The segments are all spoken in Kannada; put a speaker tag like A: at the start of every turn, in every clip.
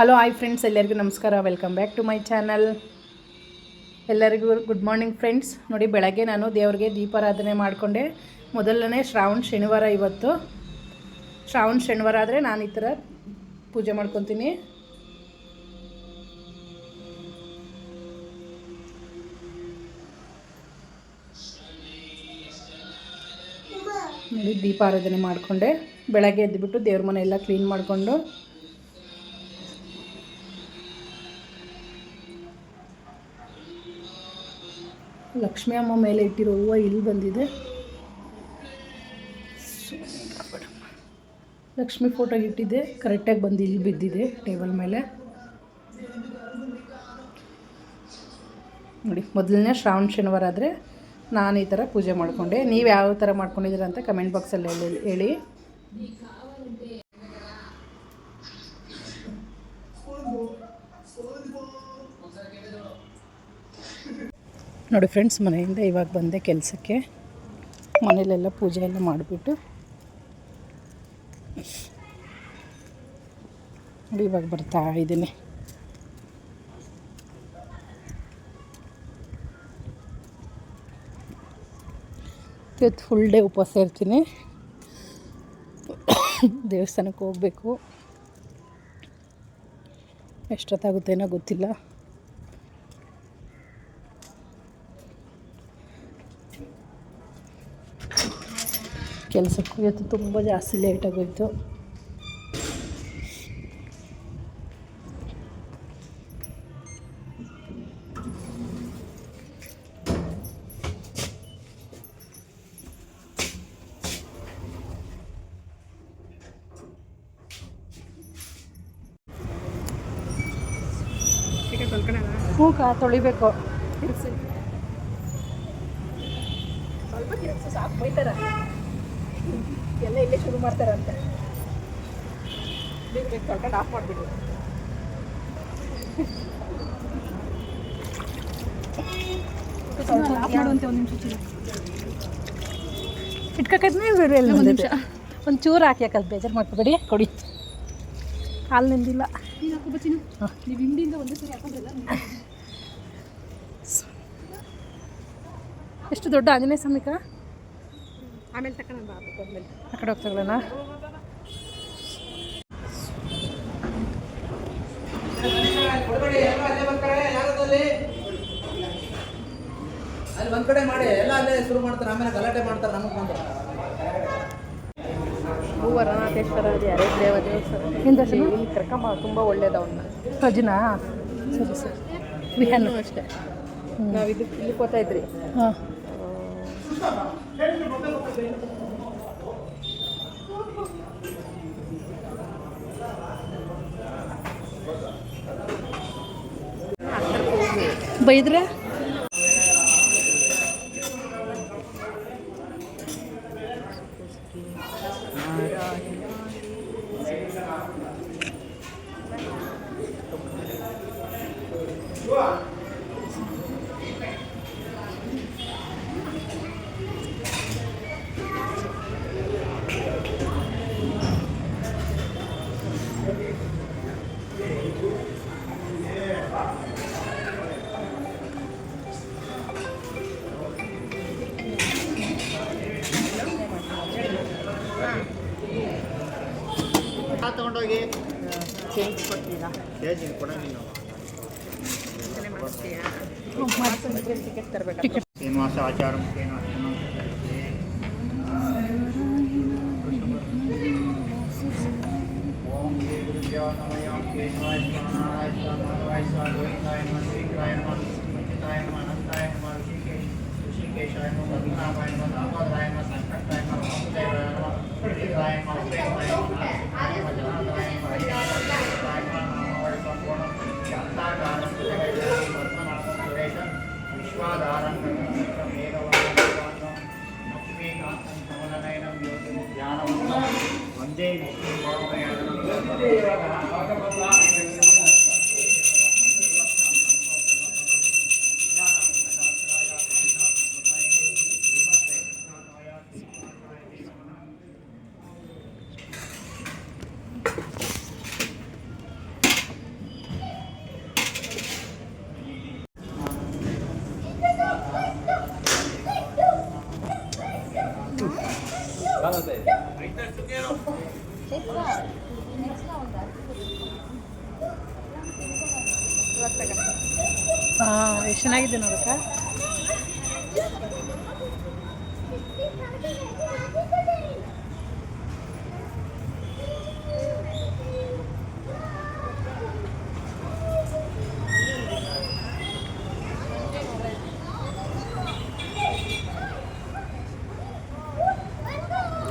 A: ಹಲೋ ಹಾಯ್ ಫ್ರೆಂಡ್ಸ್ ಎಲ್ಲರಿಗೂ ನಮಸ್ಕಾರ. Welcome back to my channel ಎಲ್ಲರಿಗೂ ಗುಡ್ ಮಾರ್ನಿಂಗ್ ಫ್ರೆಂಡ್ಸ್ ನೋಡಿ, ಬೆಳಗ್ಗೆ ನಾನು ದೇವರಿಗೆ ದೀಪಾರಾಧನೆ ಮಾಡಿಕೊಂಡೆ. ಮೊದಲನೇ ಶ್ರಾವಣ ಶನಿವಾರ ಇವತ್ತು. ಶ್ರಾವಣ ಶನಿವಾರ ಆದರೆ ನಾನು ಈ ಥರ ಪೂಜೆ ಮಾಡ್ಕೊತೀನಿ. ನೋಡಿ, ದೀಪಾರಾಧನೆ ಮಾಡಿಕೊಂಡೆ. ಬೆಳಗ್ಗೆ ಎದ್ದುಬಿಟ್ಟು ದೇವ್ರ ಮನೆ ಎಲ್ಲ ಕ್ಲೀನ್ ಮಾಡಿಕೊಂಡು. ಲಕ್ಷ್ಮೀ ಅಮ್ಮ ಮೇಲೆ ಇಟ್ಟಿರೋ ಹೂವು ಇಲ್ಲಿ ಬಂದಿದೆ. ಲಕ್ಷ್ಮಿ ಫೋಟೋ ಇಟ್ಟಿದ್ದೆ. ಕರೆಕ್ಟಾಗಿ ಬಂದು ಇಲ್ಲಿ ಬಿದ್ದಿದೆ ಟೇಬಲ್ ಮೇಲೆ. ನೋಡಿ, ಮೊದಲನೇ ಶ್ರಾವಣ ಶನಿವಾರ ಆದರೆ ನಾನು ಈ ಥರ ಪೂಜೆ ಮಾಡಿಕೊಂಡೆ. ನೀವು ಯಾವ ಥರ ಮಾಡ್ಕೊಂಡಿದ್ದೀರ ಅಂತ ಕಮೆಂಟ್ ಬಾಕ್ಸಲ್ಲಿ ಹೇಳಿ. ನೋಡಿ ಫ್ರೆಂಡ್ಸ್, ಮನೆಯಿಂದ ಇವಾಗ ಬಂದೆ ಕೆಲಸಕ್ಕೆ. ಮನೇಲೆಲ್ಲ ಪೂಜೆ ಎಲ್ಲ ಮಾಡಿಬಿಟ್ಟು. ನೋಡಿ, ಇವಾಗ ಬರ್ತಾ ಇದ್ದೀನಿ. ಇವತ್ತು ಫುಲ್ ಡೇ ಉಪವಾಸ ಇರ್ತೀನಿ. ದೇವಸ್ಥಾನಕ್ಕೆ ಹೋಗಬೇಕು. ಎಷ್ಟೊತ್ತಾಗುತ್ತೇನೋ ಗೊತ್ತಿಲ್ಲ. ಕೆಲಸಕ್ಕೂ ಇವತ್ತು ತುಂಬ ಜಾಸ್ತಿ ಲೇಟಾಗೋಯಿತು ಹ್ಞೂ ಕಾ ತೊಳಿಬೇಕು. ಸ್ವಲ್ಪ ಕೆಲಸ ಸಾಕು ಬೈತಾರ ಎಲ್ಲ ಇಲ್ಲೇ ಶುರು ಮಾಡ್ತಾರಂತೆ. ಬೇಕು ಕರ್ಕೊಂಡು ಆಫ್ ಮಾಡಿಬಿಡಿ. ಎಲ್ಲ ಒಂದು ಚೂರು ಹಾಕಿ ಯಾಕದು ಬೇಜಾರು ಮಾಡ್ಕೋಬೇಡಿ. ಕೊಡಿ. ಹಾಲು ನಿಂದಿಲ್ಲ
B: ನೀವು ಹಿಂದಿಂದ ಒಂದೇ ಸರಿ ಹಾಕೊಂಡ್ರಲ್ಲ
A: ಎಷ್ಟು ದೊಡ್ಡ ಆಂಜನೇಯ ಸ್ವಾಮಿಕ?
B: ಆಮೇಲೆ ಬಾ ಆಮೇಲೆ
A: ಆ ಕಡೆ ಹೋಗ್ತಾಗಳಣ್ಣ
C: ಅಲ್ಲಿ ಒಂದ್ ಕಡೆ ಮಾಡಿ ಎಲ್ಲ ಅಲ್ಲೇ ಶುರು ಮಾಡ್ತಾರೆ ಆಮೇಲೆ ಗಲಾಟೆ ಮಾಡ್ತಾರೆ ನಮಗೆ ಬಂದು.
B: ಭೂವರನಾಥೇಶ್ವರ ಯಾರೇ ದೇವ ದೇವಸ್ಥಾನ. ಇಲ್ಲಿ ಕರ್ಕಂಬ ತುಂಬ ಒಳ್ಳೇದು ಅವನ್ನ
A: ರಜನಾ ಸರಿ ಸರ್. ವಿಹಾನ
B: ಅಷ್ಟೇ. ನಾವು ಇದಕ್ಕೆ ಇಲ್ಲಿ ಹೋಗ್ತಾ ಇದ್ರಿ.
A: ಹಾಂ. ಬೈದ್ರೆ?
C: ತಗೊಂಡೋಗಿ
B: ಚೇಂಜ್ ಕೊಡ್ತೀರಾ
C: ಕೇಜಿ ಕೊಡ ನೀನು
B: ಮಾಡಿಸ್ತೀಯಾ ಟಿಕೆಟ್ ತರಬೇಕು
A: ಟಿಕೆಟ್
C: ಶ್ರೀನಿವಾಸ ಆಚಾರಂ ಶ್ರೀನಿವಾಸ ಓಂ ಶ್ರೀ ಗುರುಭ್ಯೋ ನಮಃ ಓಂ ಕೇಶವಾಯ ನಮಃ ನಾರಾಯಣ ಸ್ವಾಮಿ ಸ್ವಾಮಿ ಗೋವಿಂದಾಯ ನಮಃ ಶ್ರೀಕರಾಯ ನಮಃ ಮಂಚಿತಾಯ ನಮಃ ಅನಂತಾಯ ನಮಃ ಋಷಿಕೇಶ ಋಷಿಕೇಶಾಯ ನಮಃ ರಘುನಾಥಾಯ ನಮಃ ದಾಮೋದರಾಯ ನಮಃ ಸಂಕಟಾಯ ನಮಃ ವಾಸುದೇವಾಯ ನಮಃ ಶ್ರೀರಾಯ ನಮಃ ಪ್ರೇಮಾಯ ಜೈ
A: ಹಾಂ ಎಷ್ಟು ಚೆನ್ನಾಗಿದೆ ನೋಡಕ್ಕ.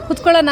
A: ಕುತ್ಕೊಳ್ಳೋಣ.